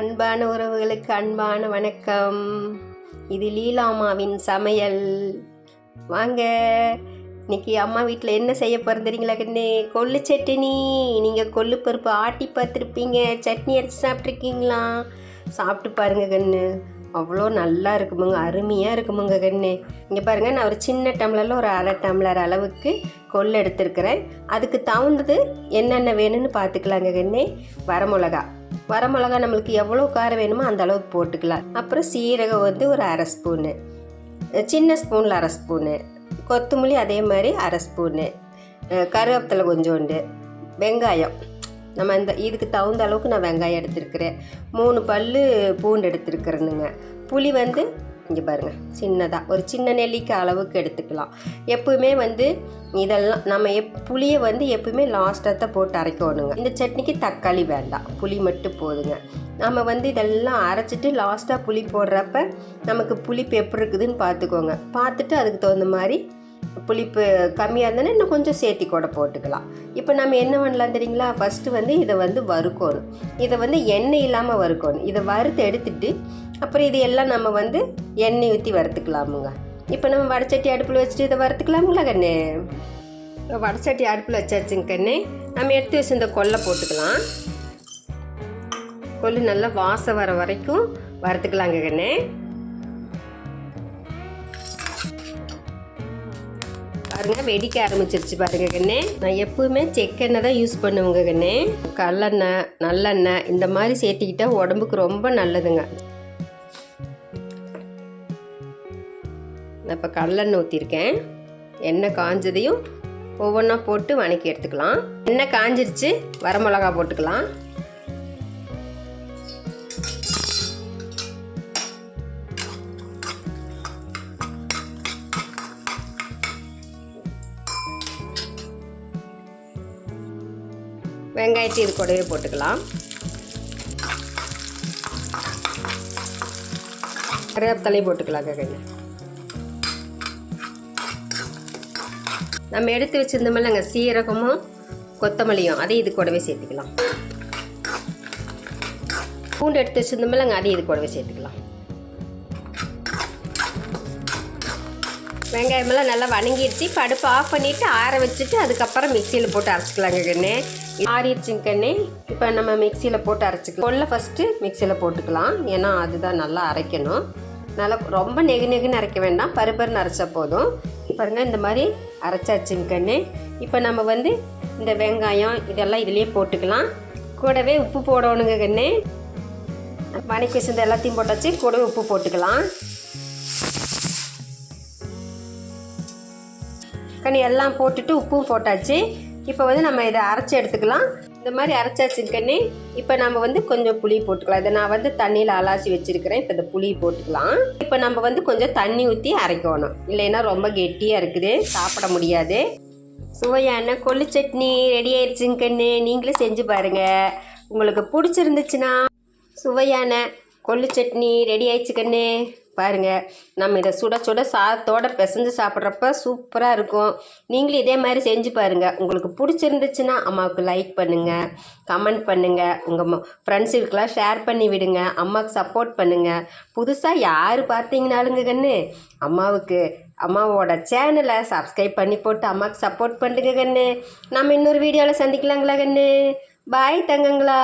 அன்பான உறவுகளுக்கு அன்பான வணக்கம். இது லீலாமாவின் சமையல். வாங்க இன்னைக்கு அம்மா வீட்டில் என்ன செய்ய போகிறேன் கண்ணே கண்ணு? கொள்ளு சட்னி. நீங்கள் கொள்ளு பருப்பு ஆட்டி பார்த்துருப்பீங்க. சட்னி அரைச்சி சாப்பிட்ருக்கீங்களா சாப்பிட்டு பாருங்க கண்ணு. அவ்வளோ நல்லா இருக்குமுங்க அருமையாக இருக்குமுங்க கண்ணு. இங்கே பாருங்கள் நான் ஒரு சின்ன டம்ளரில் ஒரு அரை டம்ளர் அளவுக்கு கொள்ளு எடுத்துருக்கிறேன். அதுக்கு தகுந்தது என்னென்ன வேணும்னு பார்த்துக்கலாங்க கண்ணு. வரமிளகா. வரமிளகா நம்மளுக்கு எவ்வளோ காரம் வேணுமோ அந்த அளவுக்கு போட்டுக்கலாம். அப்புறம் சீரகம் வந்து ஒரு அரை ஸ்பூனு சின்ன ஸ்பூனில் அரை ஸ்பூனு கொத்தமல்லி அதே மாதிரி அரை ஸ்பூனு கருவேப்பிலை கொஞ்சோண்டு. வெங்காயம். நம்ம இந்த இதுக்கு தகுந்த அளவுக்கு நான் வெங்காயம் எடுத்திருக்கிறேன். மூணு பல் பூண்டு எடுத்திருக்கிறேனுங்க. புளி வந்து இங்கே பாருங்கள் சின்னதாக ஒரு சின்ன நெல்லிக்காய் அளவுக்கு எடுத்துக்கலாம். எப்பவுமே வந்து இதெல்லாம் நம்ம எப் புளியை வந்து எப்பவுமே லாஸ்ட்டாக தான் போட்டு அரைக்கணுங்க. இந்த சட்னிக்கு தக்காளி வேண்டாம். புளி மட்டும் போதுங்க. நம்ம வந்து இதெல்லாம் அரைச்சிட்டு லாஸ்ட்டாக புளி போடுறப்ப நமக்கு புளிப்பு எப்படி இருக்குதுன்னு பார்த்துக்கோங்க. பார்த்துட்டு அதுக்கு தகுந்த மாதிரி புளிப்பு கம்மியாக இருந்ததுன்னா இன்னும் கொஞ்சம் சேர்த்தி கூட போட்டுக்கலாம். இப்போ நம்ம என்ன பண்ணலாம் தெரியுங்களா? ஃபஸ்ட்டு வந்து இதை வந்து வறுக்கணும். இதை வந்து எண்ணெய் இல்லாமல் வறுக்கணும். இதை வறுத்து எடுத்துட்டு அப்புறம் இது எல்லாம் நம்ம வந்து எண்ணெய் ஊற்றி வறுத்துக்கலாமுங்க. இப்போ நம்ம வடச்சட்டி அடுப்பில் வச்சுட்டு இதை வறுத்துக்கலாமுங்களா கண்ணு? வடச்சட்டி அடுப்பில் வச்சாச்சுங்க கண்ணு. நம்ம எடுத்து வச்சு இந்த கொல்லை போட்டுக்கலாம். கொல்லு நல்லா வாசம் வர வரைக்கும் வறுத்துக்கலாங்க கண்ணு. பாருங்க வெடிக்க ஆரம்பிச்சிருச்சு பாருங்க கண்ணே. நான் எப்பவுமே செக்கெண்ணெய் தான் யூஸ் பண்ணுவேங்க கண்ணே. கல்லெண்ணெய் நல்லெண்ணெய் இந்த மாதிரி சேர்த்திக்கிட்டா உடம்புக்கு ரொம்ப நல்லதுங்க. நான் இப்போ கடலெண்ணெய் ஊற்றிருக்கேன் எண்ணெய் காஞ்சதையும் ஒவ்வொன்றா போட்டு வணக்கி எடுத்துக்கலாம். எண்ணெய் காஞ்சிருச்சு வரமிளகா போட்டுக்கலாம். வெங்காயத்தை இது கூடவே போட்டுக்கலாம். கருவேப்பிலையும் போட்டுக்கலாங்க கையில். நம்ம எடுத்து வச்சிருந்தோமில்லங்க சீரகமும் கொத்தமல்லியும் அதையும் இது கூடவே சேர்த்துக்கலாம். பூண்டு எடுத்து வச்சிருந்தோமில்லங்க அதையும் இது கூடவே சேர்த்துக்கலாம். வெங்காயமெல்லாம் நல்லா வணங்கிடுச்சு படுப்பு ஆஃப் பண்ணிவிட்டு ஆற வச்சுட்டு அதுக்கப்புறம் மிக்சியில் போட்டு அரைச்சிக்கலாங்க கண்ணு. ஆறிடுச்சுங்க கண்ணு. இப்போ நம்ம மிக்சியில் போட்டு அரைச்சிக்கலாம். கொல்லை ஃபஸ்ட்டு மிக்சியில் போட்டுக்கலாம். ஏன்னா அதுதான் நல்லா அரைக்கணும். நல்லா ரொம்ப நெகு நெகுன்னு அரைக்க வேண்டாம். பருப்பருன்னு அரைச்சா போதும். பாருங்கள் இந்த மாதிரி அரைச்சாச்சுங்க கண்ணு. இப்போ நம்ம வந்து இந்த வெங்காயம் இதெல்லாம் இதுலேயே போட்டுக்கலாம். கூடவே உப்பு போடணுங்க கண்ணு. வணக்கி வச்சிருந்த எல்லாத்தையும் போட்டாச்சு. கூடவே உப்பு போட்டுக்கலாம். கனி எல்லாம் போட்டுட்டு உப்பும் போட்டாச்சு. இப்போ வந்து நம்ம இதை அரைச்சி எடுத்துக்கலாம். இந்த மாதிரி அரைச்சாச்சு கண்ணி. இப்போ நம்ம வந்து கொஞ்சம் புளி போட்டுக்கலாம். இதை நான் வந்து தண்ணியில் அலாசி வச்சுருக்கிறேன். இப்போ இந்த புளி போட்டுக்கலாம். இப்போ நம்ம வந்து கொஞ்சம் தண்ணி ஊற்றி அரைக்கணும். இல்லைன்னா ரொம்ப கெட்டியாக இருக்குது. சாப்பிட முடியாது. சுவையான கொள்ளு சட்னி ரெடி ஆயிடுச்சுங்க கண்ணு. நீங்களும் செஞ்சு பாருங்கள் உங்களுக்கு பிடிச்சிருந்துச்சுன்னா சுவையான கொள்ளு சட்னி ரெடி ஆயிடுச்சு கண்ணு. பாருங்கள் நம்ம இதை சுட சுட சாதத்தோடு பிசைஞ்சு சாப்பிட்றப்ப சூப்பராக இருக்கும். நீங்களும் இதே மாதிரி செஞ்சு பாருங்கள் உங்களுக்கு பிடிச்சிருந்துச்சுன்னா அம்மாவுக்கு லைக் பண்ணுங்கள் கமெண்ட் பண்ணுங்கள் உங்கள் ஃப்ரெண்ட்ஸுக்கெலாம் ஷேர் பண்ணி விடுங்க. அம்மாவுக்கு சப்போர்ட் பண்ணுங்கள் புதுசாக யார் பார்த்தீங்கனாலுங்க கண்ணு அம்மாவுக்கு அம்மாவோட சேனலை சப்ஸ்கிரைப் பண்ணி போட்டு அம்மாவுக்கு சப்போர்ட் பண்ணுங்க கண்ணு. நம்ம இன்னொரு வீடியோவில் சந்திக்கலாங்களா கண்ணு? பாய் தங்கங்களா.